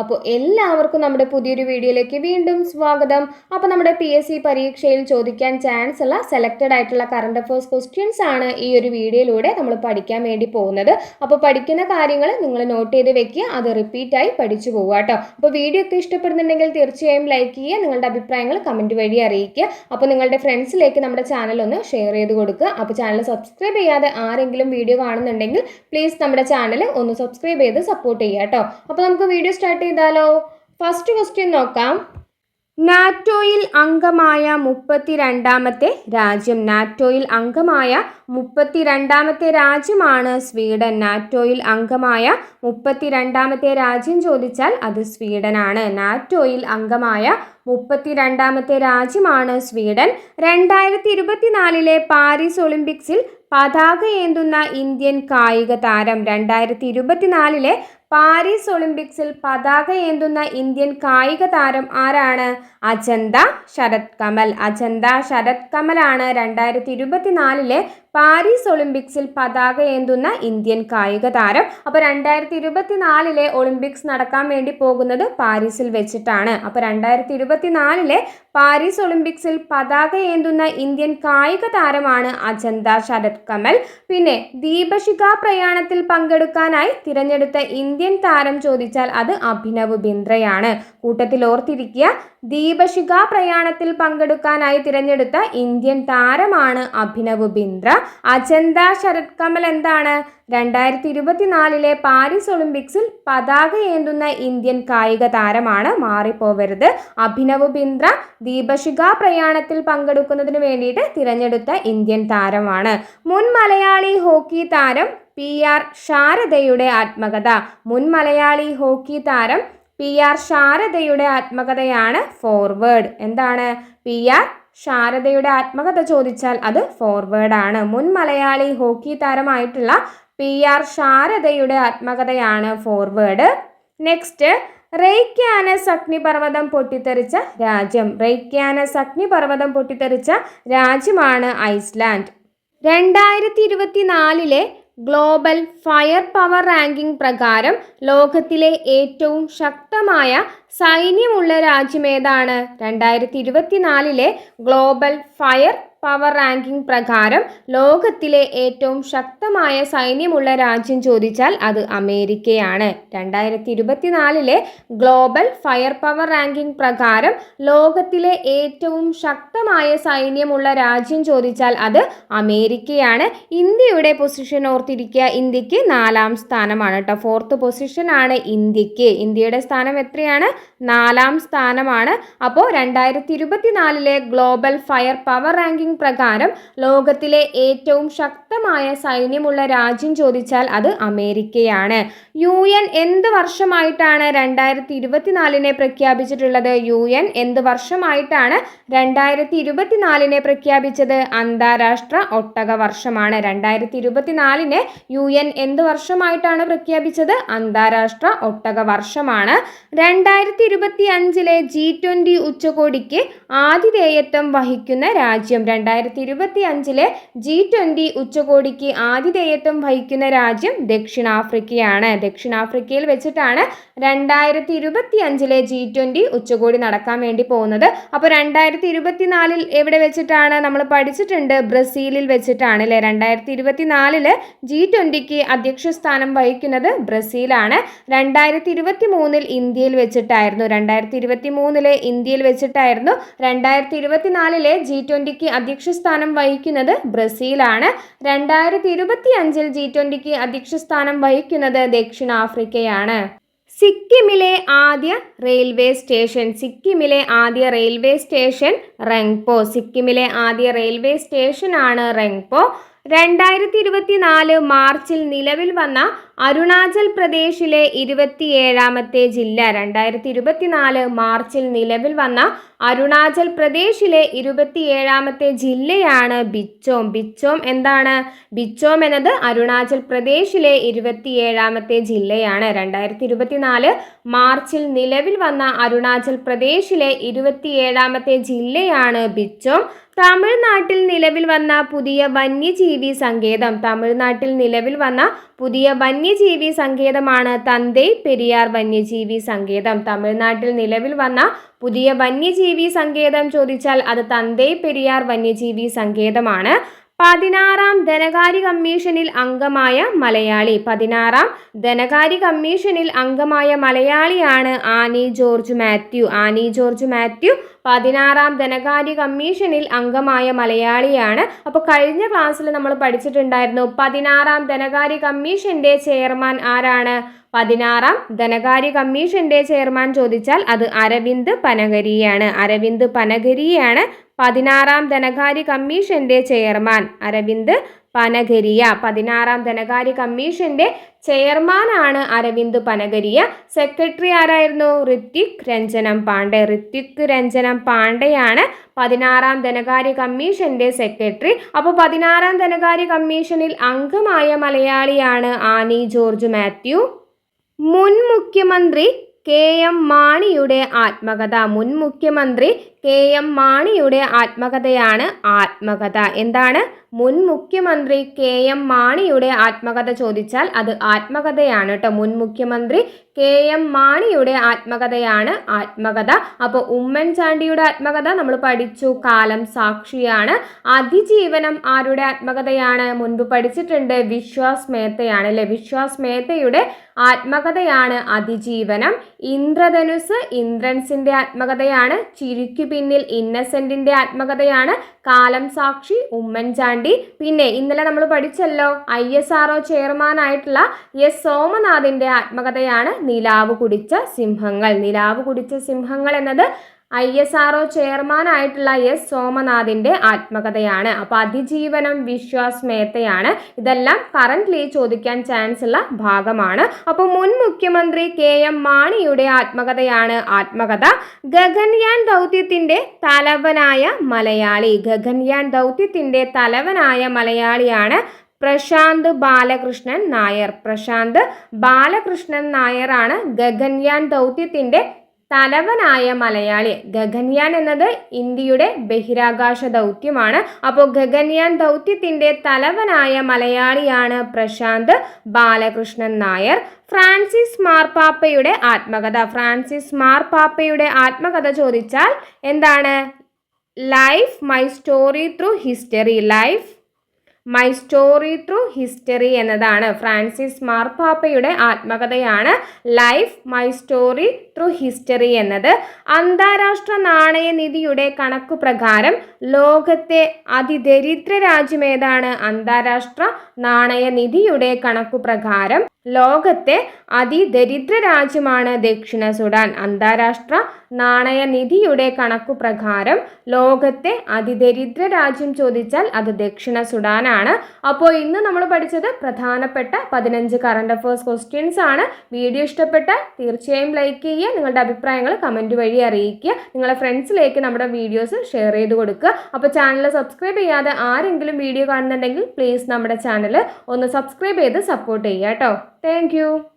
അപ്പോൾ എല്ലാവർക്കും നമ്മുടെ പുതിയൊരു വീഡിയോയിലേക്ക് വീണ്ടും സ്വാഗതം. അപ്പോൾ നമ്മുടെ പി എസ് സി പരീക്ഷയിൽ ചോദിക്കാൻ ചാൻസ് ഉള്ള സെലക്റ്റഡ് ആയിട്ടുള്ള കറണ്ട് അഫയേഴ്സ് ക്വസ്റ്റ്യൻസ് ആണ് ഈ ഒരു വീഡിയോയിലൂടെ നമ്മൾ പഠിക്കാൻ വേണ്ടി പോകുന്നത്. അപ്പോൾ പഠിക്കുന്ന കാര്യങ്ങൾ നിങ്ങൾ നോട്ട് ചെയ്ത് വെക്കുക അത് റിപ്പീറ്റായി പഠിച്ചു പോവുക കേട്ടോ. അപ്പോൾ വീഡിയോ ഒക്കെ ഇഷ്ടപ്പെടുന്നുണ്ടെങ്കിൽ തീർച്ചയായും ലൈക്ക് ചെയ്യുക നിങ്ങളുടെ അഭിപ്രായങ്ങൾ കമന്റ് വഴി അറിയിക്കുക. അപ്പോൾ നിങ്ങളുടെ ഫ്രണ്ട്സിലേക്ക് നമ്മുടെ ചാനൽ ഒന്ന് ഷെയർ ചെയ്ത് കൊടുക്കുക. അപ്പോൾ ചാനൽ സബ്സ്ക്രൈബ് ചെയ്യാതെ ആരെങ്കിലും വീഡിയോ കാണുന്നുണ്ടെങ്കിൽ പ്ലീസ് നമ്മുടെ ചാനൽ ഒന്ന് സബ്സ്ക്രൈബ് ചെയ്ത് സപ്പോർട്ട് ചെയ്യുക കേട്ടോ. അപ്പോൾ നമുക്ക് വീഡിയോ സ്റ്റാർട്ട് ചെയ്താലോ ഫസ്റ്റ് ക്വസ്റ്റ്യൻ നോക്കാം. നാറ്റോയിൽ അംഗമായ മുപ്പത്തിരണ്ടാമത്തെ രാജ്യം. നാറ്റോയിൽ അംഗമായ മുപ്പത്തിരണ്ടാമത്തെ രാജ്യമാണ് സ്വീഡൻ. നാറ്റോയിൽ അംഗമായ മുപ്പത്തിരണ്ടാമത്തെ രാജ്യം ചോദിച്ചാൽ അത് സ്വീഡനാണ്. നാറ്റോയിൽ അംഗമായ മുപ്പത്തിരണ്ടാമത്തെ രാജ്യമാണ് സ്വീഡൻ. രണ്ടായിരത്തി ഇരുപത്തിനാലിലെ പാരീസ് ഒളിമ്പിക്സിൽ പതാക ഏന്തുന്ന ഇന്ത്യൻ കായിക താരം. രണ്ടായിരത്തി ഇരുപത്തിനാലിലെ പാരീസ് ഒളിമ്പിക്സിൽ പതാക ഏന്തുന്ന ഇന്ത്യൻ കായിക താരം ആരാണ്? അജന്ത ശരത് കമൽ. അജന്ത ശരത് കമലാണ് രണ്ടായിരത്തി ഇരുപത്തിനാലിലെ പാരീസ് ഒളിമ്പിക്സിൽ പതാക ഏന്തുന്ന ഇന്ത്യൻ കായിക താരം അപ്പോൾ രണ്ടായിരത്തി ഇരുപത്തിനാലിലെ ഒളിമ്പിക്സ് നടക്കാൻ വേണ്ടി പോകുന്നത് പാരീസിൽ വെച്ചിട്ടാണ്. അപ്പോൾ രണ്ടായിരത്തി ഇരുപത്തിനാലിലെ പാരീസ് ഒളിമ്പിക്സിൽ പതാക ഏന്തുന്ന ഇന്ത്യൻ കായിക താരമാണ് അജന്ത ശരത് കമൽ. പിന്നെ ദീപശിഖ പ്രയാണത്തിൽ പങ്കെടുക്കാനായി തിരഞ്ഞെടുത്ത ഇന്ത്യൻ താരം ചോദിച്ചാൽ അത് അഭിനവ് ബിന്ദ്രയാണ്. കൂട്ടത്തിൽ ഓർത്തിരിക്കുക ദീപശിഖ പ്രയാണത്തിൽ പങ്കെടുക്കാനായി തിരഞ്ഞെടുത്ത ഇന്ത്യൻ താരമാണ് അഭിനവ് ബിന്ദ്ര. അജന്ത ശരത് കമൽ എന്താണ്? രണ്ടായിരത്തി ഇരുപത്തിനാലിലെ പാരീസ് ഒളിമ്പിക്സിൽ പതാക ഏന്തുന്ന ഇന്ത്യൻ കായിക താരമാണ് മാറിപ്പോവരുത്. അഭിനവ് ബിന്ദ്ര ദീപശിഖ പ്രയാണത്തിൽ പങ്കെടുക്കുന്നതിന് വേണ്ടിയിട്ട് തിരഞ്ഞെടുത്ത ഇന്ത്യൻ താരമാണ്. മുൻ മലയാളി ഹോക്കി താരം പി ആർ ശാരദയുടെ ആത്മകഥ. മുൻ മലയാളി ഹോക്കി താരം പി ആർ ശാരദയുടെ ആത്മകഥയാണ് ഫോർവേഡ്. എന്താണ്? പി ആർ ശാരദയുടെ ആത്മകഥ ചോദിച്ചാൽ അത് ഫോർവേഡാണ് മുൻ മലയാളി ഹോക്കി താരമായിട്ടുള്ള പി ആർ ശാരദയുടെ ആത്മകഥയാണ് ഫോർവേഡ് നെക്സ്റ്റ് റെയ്ക്യാനസ് അഗ്നിപർവതം പൊട്ടിത്തെറിച്ച രാജ്യം. റെയ്ക്യാനസ് അഗ്നിപർവതം പൊട്ടിത്തെറിച്ച രാജ്യമാണ് ഐസ്ലാൻഡ്. രണ്ടായിരത്തി ഇരുപത്തിനാലിലെ ഗ്ലോബൽ ഫയർ പവർ റാങ്കിംഗ് പ്രകാരം ലോകത്തിലെ ഏറ്റവും ശക്തമായ സൈന്യമുള്ള രാജ്യമേതാണ് രണ്ടായിരത്തി ഇരുപത്തിനാലിലെ ഗ്ലോബൽ ഫയർ പവർ റാങ്കിംഗ് പ്രകാരം ലോകത്തിലെ ഏറ്റവും ശക്തമായ സൈന്യമുള്ള രാജ്യം ചോദിച്ചാൽ അത് അമേരിക്കയാണ്. രണ്ടായിരത്തി ഇരുപത്തിനാലിലെ ഗ്ലോബൽ ഫയർ പവർ റാങ്കിംഗ് പ്രകാരം ലോകത്തിലെ ഏറ്റവും ശക്തമായ സൈന്യമുള്ള രാജ്യം ചോദിച്ചാൽ അത് അമേരിക്കയാണ്. ഇന്ത്യയുടെ പൊസിഷൻ ഓർത്തിരിക്കുക ഇന്ത്യയ്ക്ക് നാലാം സ്ഥാനമാണ് കേട്ടോ ഫോർത്ത് പൊസിഷൻ ആണ് ഇന്ത്യയ്ക്ക്. ഇന്ത്യയുടെ സ്ഥാനം എത്രയാണ്? നാലാം സ്ഥാനമാണ്. അപ്പോൾ രണ്ടായിരത്തി ഇരുപത്തിനാലിലെ ഗ്ലോബൽ ഫയർ പവർ റാങ്കിംഗ് പ്രകാരം ലോകത്തിലെ ഏറ്റവും ശക്തമായ സൈന്യമുള്ള രാജ്യം ചോദിച്ചാൽ അത് അമേരിക്കയാണ്. യു എൻ എന്ത് വർഷമായിട്ടാണ് രണ്ടായിരത്തി ഇരുപത്തിനാലിനെ പ്രഖ്യാപിച്ചിട്ടുള്ളത്? യു എൻ എന്ത് വർഷമായിട്ടാണ് രണ്ടായിരത്തി ഇരുപത്തിനാലിനെ പ്രഖ്യാപിച്ചത്? അന്താരാഷ്ട്ര ഒട്ടക വർഷമാണ്. രണ്ടായിരത്തി ഇരുപത്തിനാലിനെ യു എൻ എന്ത് വർഷമായിട്ടാണ് പ്രഖ്യാപിച്ചത്? അന്താരാഷ്ട്ര ഒട്ടക വർഷമാണ്. രണ്ടായിരത്തി ഇരുപത്തി അഞ്ചിലെ ജി ട്വന്റി ഉച്ചകോടിക്ക് ആതിഥേയത്വം വഹിക്കുന്ന രാജ്യം രണ്ടായിരത്തി ഇരുപത്തി അഞ്ചിലെ ജി ട്വന്റി ഉച്ചകോടിക്ക് ആതിഥേയത്വം വഹിക്കുന്ന രാജ്യം ദക്ഷിണാഫ്രിക്കയാണ്. ദക്ഷിണാഫ്രിക്കയിൽ വെച്ചിട്ടാണ് രണ്ടായിരത്തി ഇരുപത്തി അഞ്ചിലെ ജി ട്വന്റി ഉച്ചകോടി നടക്കാൻ വേണ്ടി പോകുന്നത്. അപ്പോൾ രണ്ടായിരത്തി ഇരുപത്തിനാലിൽ എവിടെ വെച്ചിട്ടാണ് നമ്മൾ പഠിച്ചിട്ടുണ്ട്? ബ്രസീലിൽ വെച്ചിട്ടാണ് അല്ലേ? രണ്ടായിരത്തി ഇരുപത്തിനാലിൽ ജി ട്വന്റിക്ക് അധ്യക്ഷ സ്ഥാനം വഹിക്കുന്നത് ബ്രസീലാണ്. രണ്ടായിരത്തി ഇരുപത്തി മൂന്നിൽ ഇന്ത്യയിൽ വെച്ചിട്ടായിരുന്നു. രണ്ടായിരത്തി ഇരുപത്തി മൂന്നിലെ ഇന്ത്യയിൽ വെച്ചിട്ടായിരുന്നു. രണ്ടായിരത്തി ഇരുപത്തിനാലിലെ ജി ട്വന്റിക്ക് അധ്യക്ഷ സ്ഥാനം വഹിക്കുന്നത് ബ്രസീലാണ്. രണ്ടായിരത്തി ഇരുപത്തി അഞ്ചിൽ ജി ട്വന്റിക്ക് അധ്യക്ഷ സ്ഥാനം വഹിക്കുന്നത് ദക്ഷിണാഫ്രിക്കയാണ്. സിക്കിമിലെ ആദ്യ റെയിൽവേ സ്റ്റേഷൻ സിക്കിമിലെ ആദ്യ റെയിൽവേ സ്റ്റേഷൻ റെങ്പോ. സിക്കിമിലെ ആദ്യ റെയിൽവേ സ്റ്റേഷനാണ് റെങ്പോ. രണ്ടായിരത്തി ഇരുപത്തിനാല് മാർച്ചിൽ നിലവിൽ വന്ന അരുണാചൽ പ്രദേശിലെ ഇരുപത്തിയേഴാമത്തെ ജില്ല രണ്ടായിരത്തി ഇരുപത്തിനാല് മാർച്ചിൽ നിലവിൽ വന്ന അരുണാചൽ പ്രദേശിലെ ഇരുപത്തിയേഴാമത്തെ ജില്ലയാണ് ബിച്ചോം. ബിച്ചോം എന്താണ്? ബിച്ചോം എന്നത് അരുണാചൽ പ്രദേശിലെ ഇരുപത്തിയേഴാമത്തെ ജില്ലയാണ്. രണ്ടായിരത്തി ഇരുപത്തിനാല് മാർച്ചിൽ നിലവിൽ വന്ന അരുണാചൽ പ്രദേശിലെ ഇരുപത്തിയേഴാമത്തെ ജില്ലയാണ് ബിച്ചോം. തമിഴ്നാട്ടിൽ നിലവിൽ വന്ന പുതിയ വന്യജീവി സങ്കേതം. തമിഴ്നാട്ടിൽ നിലവിൽ വന്ന പുതിയ വന്യജീവി സങ്കേതമാണ് തന്തേ പെരിയാർ വന്യജീവി സങ്കേതം. തമിഴ്നാട്ടിൽ നിലവിൽ വന്ന പുതിയ വന്യജീവി സങ്കേതം ചോദിച്ചാൽ അത് തന്തേ പെരിയാർ വന്യജീവി സങ്കേതമാണ്. പതിനാറാം ധനകാര്യ കമ്മീഷനിൽ അംഗമായ മലയാളി. പതിനാറാം ധനകാര്യ കമ്മീഷനിൽ അംഗമായ മലയാളിയാണ് ആനി ജോർജ് മാത്യു. ആനി ജോർജ് മാത്യു പതിനാറാം ധനകാര്യ കമ്മീഷനിൽ അംഗമായ മലയാളിയാണ്. അപ്പോൾ കഴിഞ്ഞ ക്ലാസ്സിൽ നമ്മൾ പഠിച്ചിട്ടുണ്ടായിരുന്നു പതിനാറാം ധനകാര്യ കമ്മീഷന്റെ ചെയർമാൻ ആരാണ്? പതിനാറാം ധനകാര്യ കമ്മീഷന്റെ ചെയർമാൻ ചോദിച്ചാൽ അത് അരവിന്ദ് പനഗരിയാണ്. അരവിന്ദ് പനഗരിയാണ് പതിനാറാം ധനകാര്യ കമ്മീഷന്റെ ചെയർമാൻ. അരവിന്ദ് പനഗരിയ പതിനാറാം ധനകാര്യ കമ്മീഷന്റെ ചെയർമാനാണ് അരവിന്ദ് പനഗരിയ. സെക്രട്ടറി ആരായിരുന്നു? ഋത്വിക് രഞ്ജനം പാണ്ഡെ. ഋത്വിക് രഞ്ജനം പാണ്ഡെയാണ് പതിനാറാം ധനകാര്യ കമ്മീഷന്റെ സെക്രട്ടറി. അപ്പോൾ പതിനാറാം ധനകാര്യ കമ്മീഷനിൽ അംഗമായ മലയാളിയാണ് ആനി ജോർജ് മാത്യു. മുൻ മുഖ്യമന്ത്രി കെ എം മാണിയുടെ ആത്മകഥ. മുൻ മുഖ്യമന്ത്രി കെ എം മാണിയുടെ ആത്മകഥയാണ് ആത്മകഥ. എന്താണ്? മുൻ മുഖ്യമന്ത്രി കെ എം മാണിയുടെ ആത്മകഥ ചോദിച്ചാൽ അത് ആത്മകഥയാണ് കേട്ടോ. മുൻ മുഖ്യമന്ത്രി കെ എം മാണിയുടെ ആത്മകഥയാണ് ആത്മകഥ. അപ്പോൾ ഉമ്മൻചാണ്ടിയുടെ ആത്മകഥ നമ്മൾ പഠിച്ചു. കാലം സാക്ഷിയാണ്. അതിജീവനം ആരുടെ ആത്മകഥയാണ്? മുൻപ് പഠിച്ചിട്ടുണ്ട് വിശ്വാസ് മേത്തയാണ് അല്ലെ? വിശ്വാസ് മേത്തയുടെ ആത്മകഥയാണ് അതിജീവനം. ഇന്ദ്രധനുസ് ഇന്ദ്രൻസിന്റെ ആത്മകഥയാണ്. ചിരിക്കു പിന്നിൽ ഇന്നസെന്റിന്റെ ആത്മകഥയാണ്. കാലം സാക്ഷി ഉമ്മൻചാണ്ടി. പിന്നെ ഇന്നലെ നമ്മൾ പഠിച്ചല്ലോ ഐ എസ് ആർ ചെയർമാൻ ആയിട്ടുള്ള എസ് സോമനാഥിന്റെ ആത്മകഥയാണ് നിലാവ് കുടിച്ച സിംഹങ്ങൾ. നിലാവ് കുടിച്ച സിംഹങ്ങൾ എന്നത് ഐ എസ് ആർ ഒ ചെയർമാനായിട്ടുള്ള എസ് സോമനാഥിന്റെ ആത്മകഥയാണ്. അപ്പോൾ അതിജീവനം വിശ്വാസ് മേത്തയാണ് ഇതെല്ലാം കറന്റ്ലി ചോദിക്കാൻ ചാൻസ് ഉള്ള ഭാഗമാണ്. അപ്പോൾ മുൻ മുഖ്യമന്ത്രി കെ എം മാണിയുടെ ആത്മകഥയാണ് ആത്മകഥ. ഗഗൻയാൻ ദൗത്യത്തിന്റെ തലവനായ മലയാളി. ഗഗൻയാൻ ദൗത്യത്തിന്റെ തലവനായ മലയാളിയാണ് പ്രശാന്ത് ബാലകൃഷ്ണൻ നായർ. പ്രശാന്ത് ബാലകൃഷ്ണൻ നായരാണ് ഗഗൻയാൻ ദൗത്യത്തിന്റെ തലവനായ മലയാളി. ഗഗൻയാൻ എന്നത് ഇന്ത്യയുടെ ബഹിരാകാശ ദൗത്യമാണ്. അപ്പോൾ ഗഗൻയാൻ ദൗത്യത്തിന്റെ തലവനായ മലയാളിയാണ് പ്രശാന്ത് ബാലകൃഷ്ണൻ നായർ. ഫ്രാൻസിസ് മാർപ്പാപ്പയുടെ ആത്മകഥ. ഫ്രാൻസിസ് മാർപ്പാപ്പയുടെ ആത്മകഥ ചോദിച്ചാൽ എന്താണ്? Life my story through history. Life my story through history എന്നതാണ്. ഫ്രാൻസിസ് മാർപ്പാപ്പയുടെ ആത്മകഥയാണ് life my story through history എന്നത്. അന്താരാഷ്ട്ര നാണയനിധിയുടെ കണക്കു പ്രകാരം ലോകത്തെ അതിദരിദ്ര രാജ്യമേതാണ് അന്താരാഷ്ട്ര നാണയനിധിയുടെ കണക്കു പ്രകാരം ലോകത്തെ അതിദരിദ്ര രാജ്യമാണ് ദക്ഷിണ സുഡാൻ. അന്താരാഷ്ട്ര നാണയനിധിയുടെ കണക്കു പ്രകാരം ലോകത്തെ അതിദരിദ്ര രാജ്യം ചോദിച്ചാൽ അത് ദക്ഷിണ സുഡാനാണ്. അപ്പോൾ ഇന്ന് നമ്മൾ പഠിച്ചത് പ്രധാനപ്പെട്ട പതിനഞ്ച് കറണ്ട് അഫേഴ്സ് ക്വസ്റ്റ്യൻസ് ആണ്. വീഡിയോ ഇഷ്ടപ്പെട്ടാൽ തീർച്ചയായും ലൈക്ക് ചെയ്യുക നിങ്ങളുടെ അഭിപ്രായങ്ങൾ കമന്റ് വഴി അറിയിക്കുക നിങ്ങളുടെ ഫ്രണ്ട്സിലേക്ക് നമ്മുടെ വീഡിയോസ് ഷെയർ ചെയ്ത് കൊടുക്കുക. അപ്പോൾ ചാനൽ സബ്സ്ക്രൈബ് ചെയ്യാതെ ആരെങ്കിലും വീഡിയോ കാണുന്നുണ്ടെങ്കിൽ പ്ലീസ് നമ്മുടെ ചാനൽ ഒന്ന് സബ്സ്ക്രൈബ് ചെയ്ത് സപ്പോർട്ട് ചെയ്യുക കേട്ടോ. Thank you.